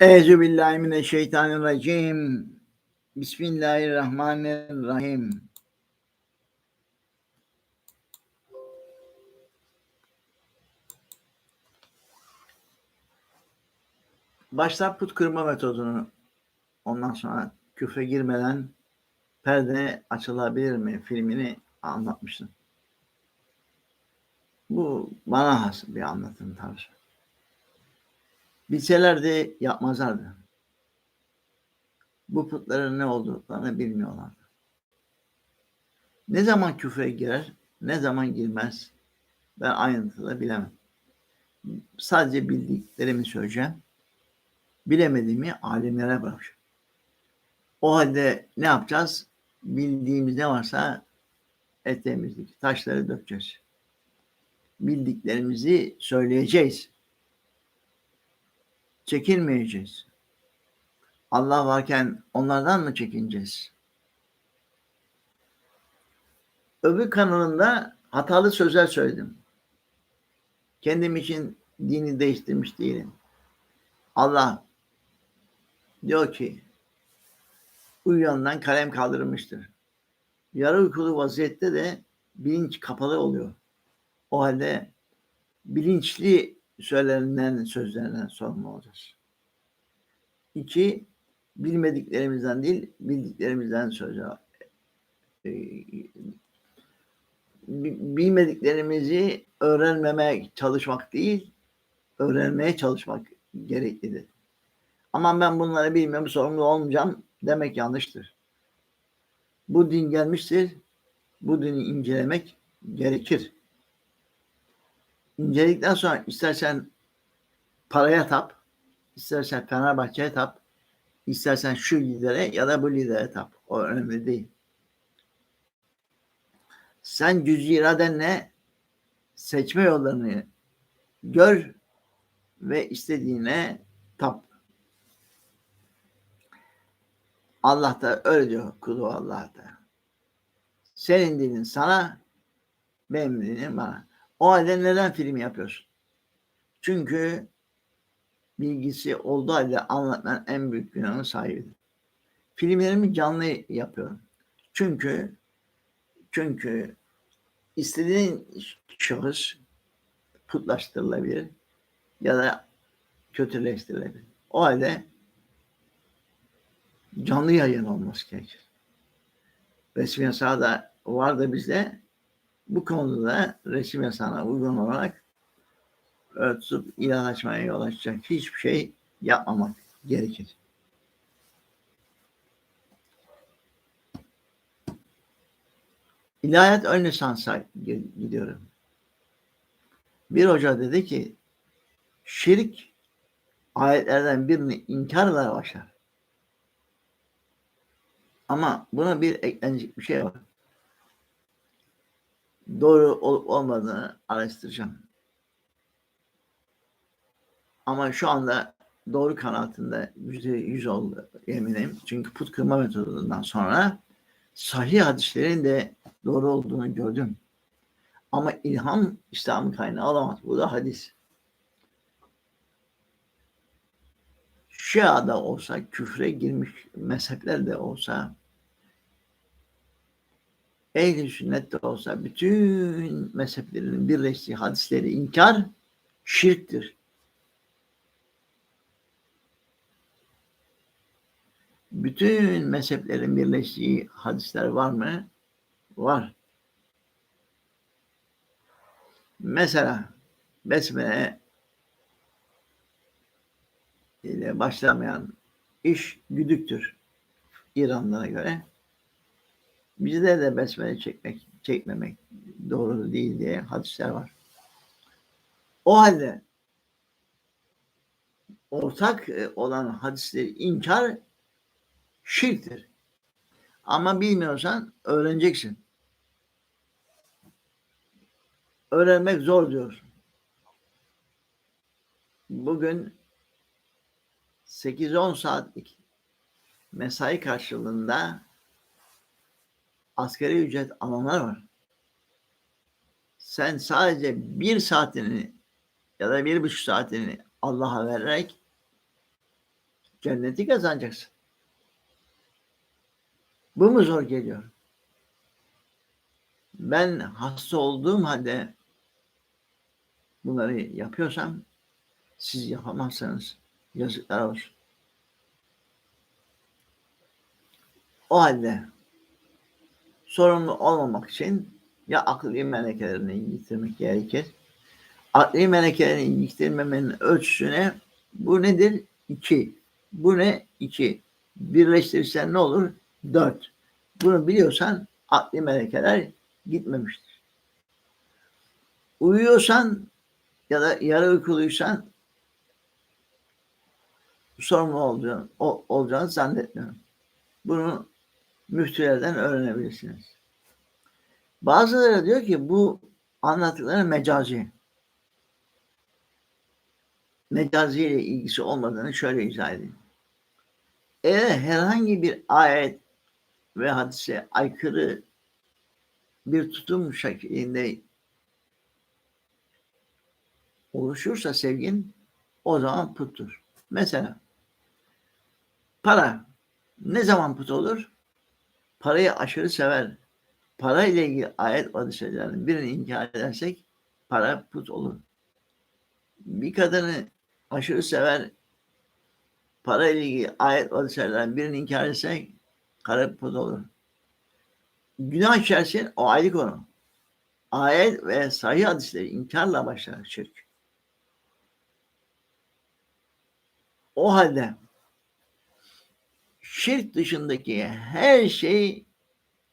Eûzü billahi mineşşeytanirracim. Bismillahirrahmanirrahim. Başta put kırma metodunu ondan sonra küfre girmeden perde açılabilir mi filmini anlatmıştım. Bu bana has bir anlatım tarzı. Bilselerdi yapmazlardı. Bu putların ne olduklarını bilmiyorlardı. Ne zaman küfre girer, ne zaman girmez ben ayrıntıda bilemem. Sadece bildiklerimi söyleyeceğim. Bilemediğimi alimlere bırakacağım. O halde ne yapacağız? Bildiğimiz ne varsa eteğimizdeki taşları dökeceğiz. Bildiklerimizi söyleyeceğiz. Çekinmeyeceğiz. Allah varken onlardan mı çekineceğiz? Öbür kanalında hatalı sözler söyledim. Kendim için dini değiştirmiş değilim. Allah diyor ki uyuyandan kalem kaldırılmıştır. Yarı uykulu vaziyette de bilinç kapalı oluyor. O halde bilinçli söylenen sözlerden sorumlu olacağız. İki, bilmediklerimizden değil, bildiklerimizden söz bilmediklerimizi öğrenmemeye çalışmak değil, öğrenmeye çalışmak gereklidir. Ama ben bunları bilmiyorum, sorumlu olmayacağım demek yanlıştır. Bu din gelmiştir. Bu dini incelemek gerekir. İnceledikten sonra istersen paraya tap, istersen Fenerbahçe'ye tap, istersen şu lidere ya da bu lidere tap. O önemli değil. Sen cüz-i iradenle seçme yollarını gör ve istediğine tap. Allah da öyle diyor kulu Allah da. Senin dinin sana, benim dinim bana. O halde neden film yapıyorsun? Çünkü bilgisi olduğu halde anlatmanın en büyük günahın sahibidir. Filmlerimi canlı yapıyorum. Çünkü çünkü istediğin şahıs putlaştırılabilir ya da kötüleştirilebilir. O halde canlı yayın olması gerekir. Resmi yasağı da var da bizde bu konuda da resim yasağına uygun olarak örtüp ilan açmaya yol açacak hiçbir şey yapmamak gerekir. İlahiyat ön lisansa gidiyorum. Bir hoca dedi ki şirk ayetlerden birini inkarla başlar. Ama buna bir eklenecek bir şey var. Doğru olup olmadığını araştıracağım. Ama şu anda doğru kanaatinde yüzde yüz oldu eminim. Çünkü put kırma metodundan sonra sahih hadislerin de doğru olduğunu gördüm. Ama ilham İslam'ın kaynağı olamaz. Bu da hadis. Şia'da olsa, küfre girmiş mezhepler de olsa, ehl-i sünnet de olsa bütün mezheplerin birleştiği hadisleri inkar şirktir. Bütün mezheplerin birleştiği hadisler var mı? Var. Mesela besmele ile başlamayan iş güdüktür İranlara göre. Bizde de besmele çekmek, çekmemek doğru değil diye hadisler var. O halde ortak olan hadisleri inkar şirktir. Ama bilmiyorsan öğreneceksin. Öğrenmek zor diyor. Bugün 8-10 saatlik mesai karşılığında askeri ücret alanlar var. Sen sadece bir saatini ya da bir buçuk saatini Allah'a vererek Cenneti kazanacaksın. Bu mu zor geliyor? Ben hasta olduğum halde bunları yapıyorsam siz yapamazsanız yazıklar olsun. O halde sorumlu olmamak için ya akli melekelerini yitirmek gerekir. Akli melekelerini yitirmemenin ölçüsüne bu nedir? İki. Bu ne? İki. Birleştirirsen ne olur? Dört. Bunu biliyorsan akli melekeler gitmemiştir. Uyuyorsan ya da yarı uykuluysan sorumlu olacağını, olacağını zannetmiyorum. Bunu müftülerden öğrenebilirsiniz. Bazıları diyor ki bu anlattıkları mecazi. Mecazi ile ilgisi olmadığını şöyle izah edeyim. Eğer herhangi bir ayet ve hadise aykırı bir tutum şeklinde oluşursa sevgin o zaman puttur. Mesela para ne zaman put olur? Parayı aşırı sever. Para ilgili ayet hadiselerin birini inkar edersek para put olur. Bir kadını aşırı sever. Para ilgili ayet hadiselerin birini inkar etsek kara put olur. Günah içersin o ayrı konu. Ayet ve sahih hadisleri inkarla başlar şirk. O halde şirk dışındaki her şey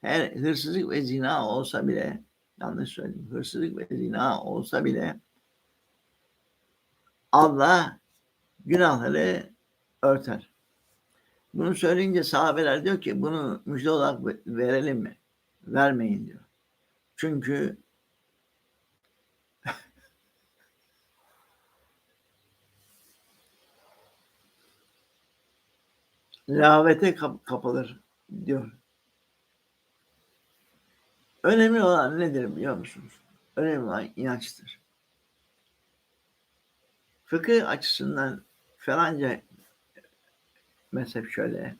her hırsızlık ve zina olsa bile yanlış söyledim hırsızlık ve zina olsa bile Allah günahları örter. Bunu söyleyince sahabeler diyor ki bunu müjde olarak verelim mi? Vermeyin diyor. Çünkü rehavete kap kapılır diyor. Önemli olan nedir biliyor musunuz? Önemli olan inançtır. Fıkıh açısından falanca mezhep şöyle,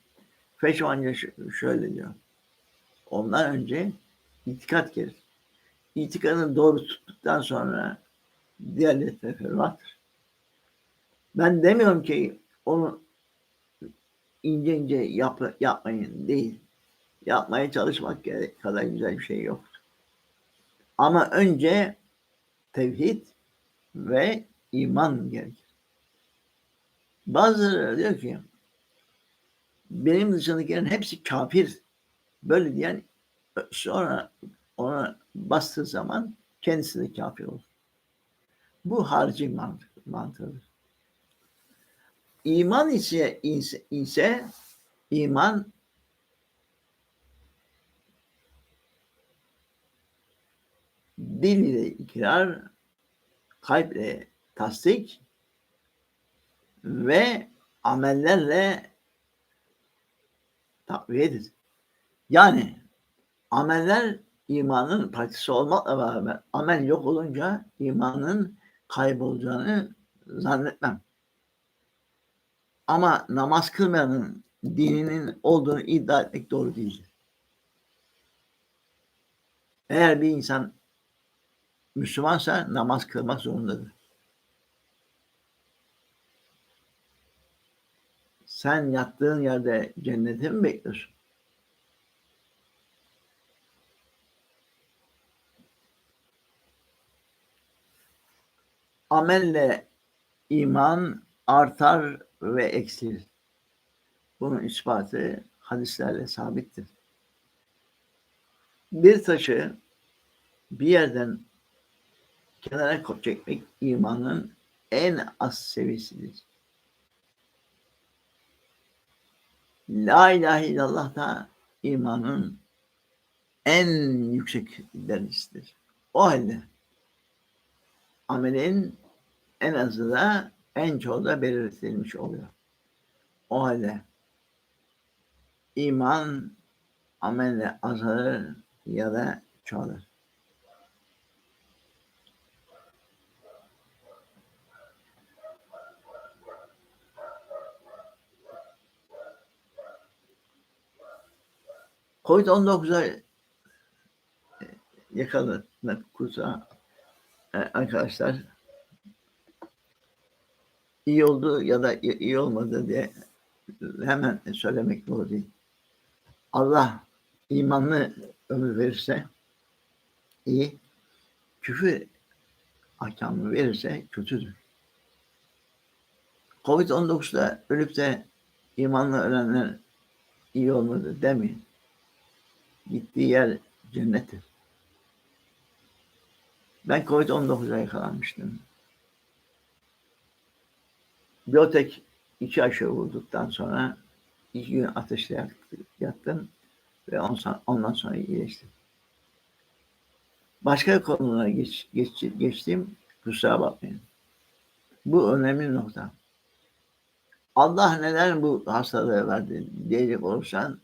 feşvanca şöyle diyor. Ondan önce itikat gelir. İtikadını doğru tuttuktan sonra diğerleri teferruattır. Ben demiyorum ki onu ince ince yap, yapmayın değil. Yapmaya çalışmak kadar güzel bir şey yok. Ama önce tevhid ve iman gerekir. Bazıları diyor ki benim dışındakilerin hepsi kafir. Böyle diyen sonra ona bastığı zaman kendisi de kafir olur. Bu harici mantık, mantığıdır. İman ise, ise, iman dil ile ikrar, kalp ile tasdik ve amellerle takviyedir. Yani ameller imanın parçası olmakla beraber amel yok olunca imanın kaybolacağını zannetmem. Ama namaz kılmayanın dininin olduğunu iddia etmek doğru değildir. Eğer bir insan Müslümansa namaz kılmak zorundadır. Sen yattığın yerde cenneti mi bekliyorsun? Amelle iman artar ve eksilir. Bunun ispatı hadislerle sabittir. Bir taşı bir yerden kenara çekmek imanın en az seviyesidir. La ilahe illallah da imanın en yüksek derecesidir. O halde amelin en azı da en çoğu da belirtilmiş oluyor. O halde iman amelle azalır ya da çoğalır. Covid-19'a e, yakalanıp kurtulan e, arkadaşlar iyi oldu ya da iyi olmadı diye hemen söylemek doğru değil. Allah imanlı ömür verirse iyi, küfür ahkamı verirse kötüdür. Covid-19'da ölüp de imanla ölenler iyi olmadı demeyin. Gittiği yer cennettir. Ben Covid-19'a yakalanmıştım. Biyotek iki aşı vurduktan sonra iki gün ateşle yattım ve ondan sonra iyileştim. Başka konulara geç, geç, geçtim. Kusura bakmayın. Bu önemli nokta. Allah neden bu hastalığı verdi diyecek olursan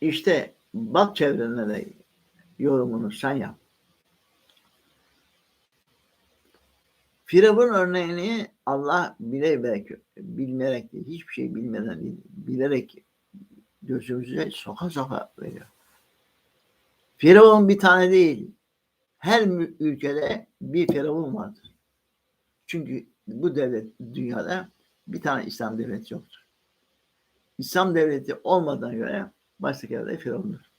işte bak çevrene de yorumunu sen yap. Firavun örneğini Allah bilerek, bilmerek değil, hiçbir şey bilmeden değil, bilerek gözümüze soka soka veriyor. Firavun bir tane değil, her ülkede bir firavun vardır. Çünkü bu devlet dünyada bir tane İslam devleti yoktur. İslam devleti olmadan göre başka yerde firavundur.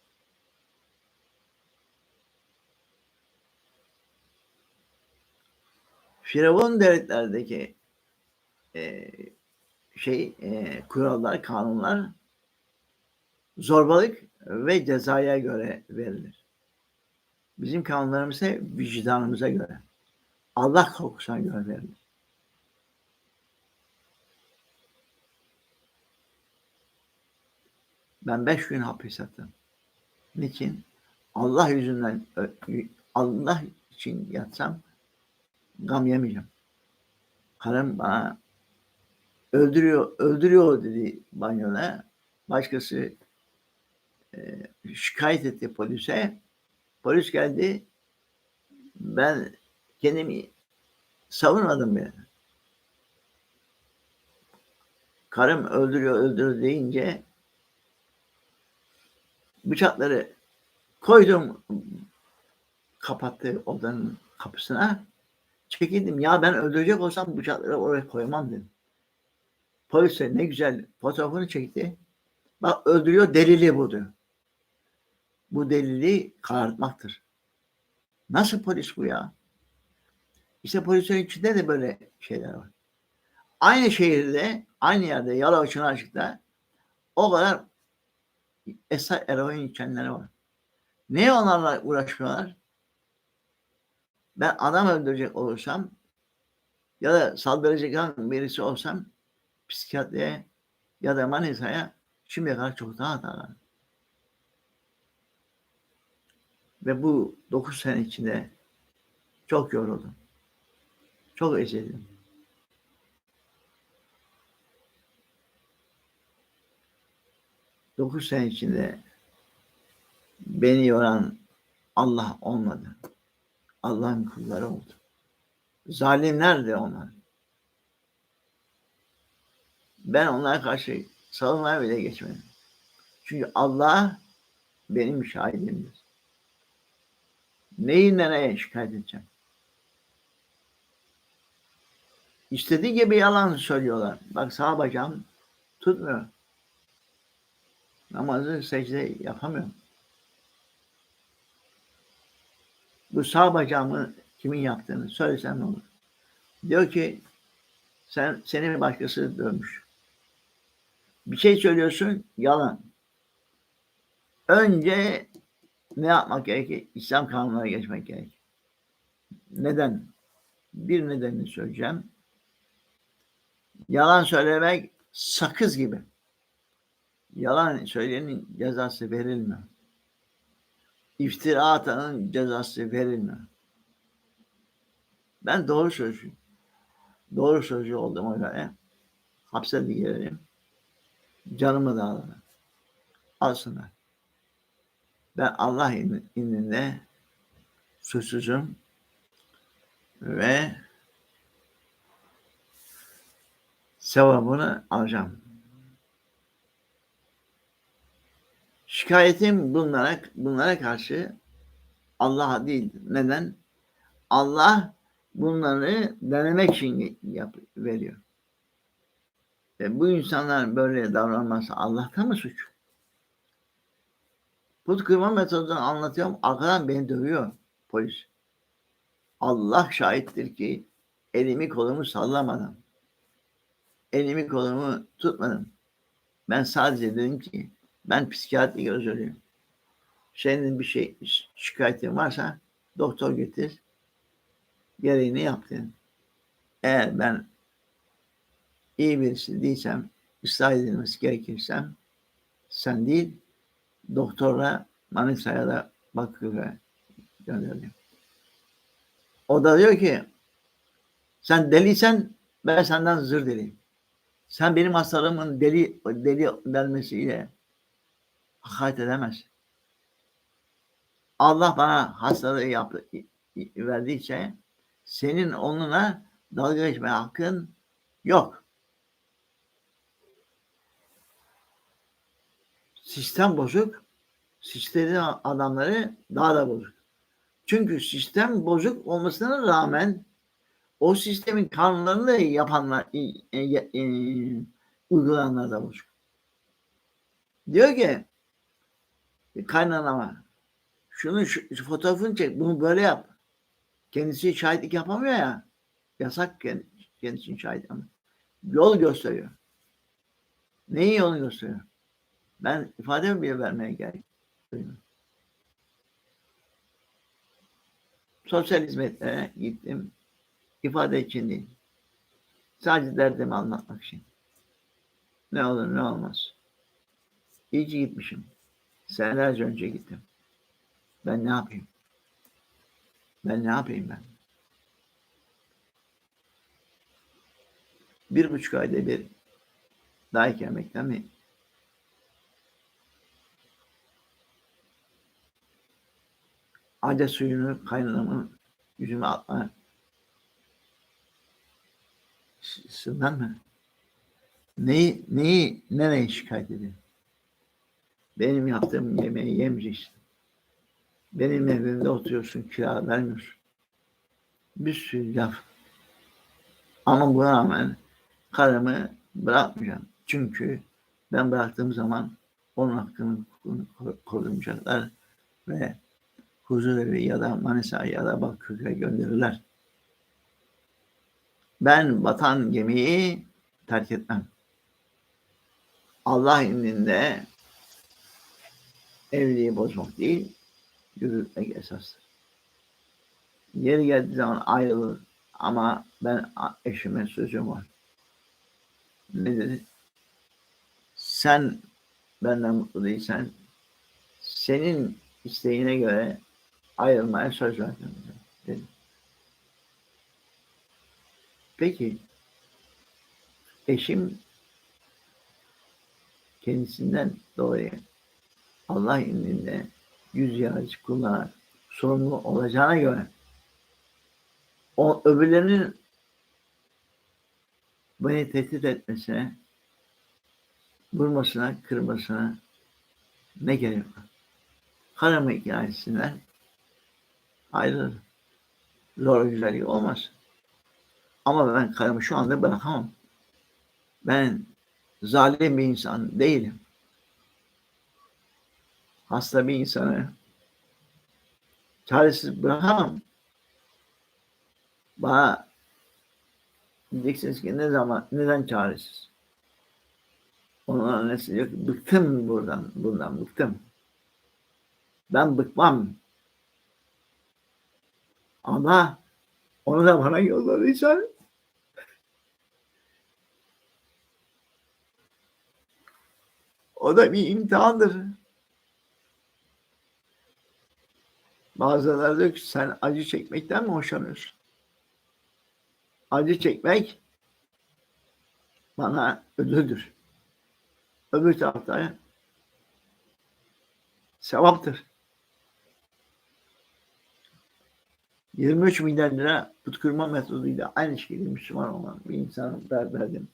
Firavun devletlerdeki e, şey e, kurallar, kanunlar zorbalık ve cezaya göre verilir. Bizim kanunlarımız ise vicdanımıza göre. Allah korkusuna göre verilir. Ben beş gün hapis yattım. Niçin? Allah yüzünden Allah için yatsam gam yemeyeceğim. Karım bana öldürüyor, öldürüyor dedi banyoda. Başkası e, şikayet etti polise. Polis geldi. Ben kendimi savunmadım bile. Karım öldürüyor, öldürüyor deyince bıçakları koydum kapattı odanın kapısına. Çekildim. Ya ben öldürecek olsam bıçakları oraya koymam dedim. Polis de ne güzel fotoğrafını çekti. Bak öldürüyor delili bu diyor. Bu delili karartmaktır. Nasıl polis bu ya? İşte polislerin içinde de böyle şeyler var. Aynı şehirde, aynı yerde Yalova Çınarcık'ta o kadar esas eroin içenleri var. Niye onlarla uğraşmıyorlar? Ben adam öldürecek olursam ya da saldıracak birisi olsam psikiyatriye ya da Manisa'ya şimdiye kadar çok daha atarlar. Ve bu dokuz sene içinde çok yoruldum. Çok ezildim. Dokuz sene içinde beni yoran Allah olmadı. Allah'ın kulları oldu. Zalimler de onlar. Ben onlara karşı savunmaya bile geçmedim. Çünkü Allah benim şahidimdir. Neyi nereye şikayet edeceğim? İstediği gibi yalan söylüyorlar. Bak sağ bacağım tutmuyor. Namazı secde yapamıyorum. Bu sağ bacağımı kimin yaptığını söylesem ne olur? Diyor ki sen seni başkası dövmüş. Bir şey söylüyorsun yalan. Önce ne yapmak gerekir? İslam kanununa geçmek gerekir. Neden? Bir nedenini söyleyeceğim. Yalan söylemek sakız gibi. Yalan söyleyenin cezası verilmiyor. İftira atanın cezası verilmiyor. Ben doğru sözcüyüm. Doğru sözcü olduğuma göre hapse de girerim. Canımı da alırım. Alsınlar. Ben Allah indinde suçsuzum ve sevabını alacağım. Şikayetim bunlara, bunlara karşı Allah'a değil. Neden? Allah bunları denemek için yap, veriyor. E bu insanlar böyle davranması Allah'ta mı suç? Put kırma metodunu anlatıyorum. Arkadan beni dövüyor polis. Allah şahittir ki elimi kolumu sallamadım. Elimi kolumu tutmadım. Ben sadece dedim ki ben psikiyatri özürlüyüm. Senin bir şey şikayetin varsa doktor getir. Gereğini yap dedim. Eğer ben iyi birisi değilsem, ıslah edilmesi gerekirsem sen değil doktora Manisa'ya da bakıyor gönderdim. O da diyor ki sen deliysen ben senden zır deliyim. Sen benim hastalığımın deli deli denmesiyle hakaret edemez. Allah bana hastalığı yaptı, verdiyse senin onunla dalga geçme hakkın yok. Sistem bozuk. Sistemin adamları daha da bozuk. Çünkü sistem bozuk olmasına rağmen o sistemin kanunlarını yapanlar, e, e, e, uygulayanlar da bozuk. Diyor ki kaynanama şunu şu, fotoğrafını çek bunu böyle yap. Kendisi şahitlik yapamıyor ya. Yasak kendisinin şahit ama. Yol gösteriyor. Neyi yolu gösteriyor? Ben ifade bile vermeye gerek duymuyorum. Sosyal hizmetlere gittim. İfade için değil. Sadece derdimi anlatmak için. Ne olur ne olmaz. İyice gitmişim. Senelerce önce gittim. Ben ne yapayım? Ben ne yapayım ben? Bir buçuk ayda bir dayak yemekten mi? Adet suyunu kaynamamı yüzüme atma sından mı? Neyi, neyi, nereye şikayet edeyim? Benim yaptığım yemeği yemeyeceksin. Benim evimde oturuyorsun, kira vermiyorsun. Bir sürü laf. Ama buna rağmen karımı bırakmayacağım. Çünkü ben bıraktığım zaman onun hakkını koruyacaklar ve huzurevi ya da Manisa ya da Bakırköy'e gönderirler. Ben vatan gemiyi terk etmem. Allah indinde evliliği bozmak değil, yürütmek esastır. Yeri geldiği zaman ayrılır ama ben eşime sözüm var. Ne dedi? Sen benden mutlu değilsen senin isteğine göre ayrılmaya söz verdim dedi. Peki eşim kendisinden dolayı Allah indinde yüz yağcı kullanarak sorumlu olacağına göre o öbürlerinin beni tehdit etmesine, vurmasına, kırmasına ne gerek var? Karımı ikna etsinler, ayrılır. Zor güzelliği olmaz. Ama ben karımı şu anda bırakamam. Ben zalim bir insan değilim. Hasta bir insanı çaresiz bırakamam. Bana diyeceksiniz ki ne zaman, neden çaresiz? Onun annesi diyor ki bıktım buradan, bundan bıktım. Ben bıkmam. Ama onu da bana yolladıysan o da bir imtihandır. Bazıları diyor ki sen acı çekmekten mi hoşlanıyorsun? acı çekmek bana ödüldür. Öbür tarafta sevaptır. 23 milyar lira put kırma metoduyla aynı şekilde Müslüman olan bir insan verdim.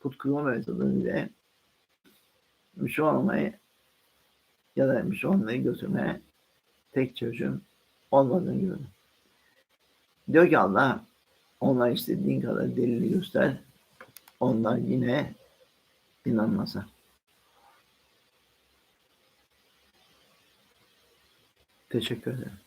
Put kırma metoduyla Müslüman olmayı ya da Müslümanlığı götürmeye tek çözüm olmadığını gördüm. Diyor ki Allah onlar istediğin kadar delili göster. Onlar yine inanmazlar. Teşekkür ederim.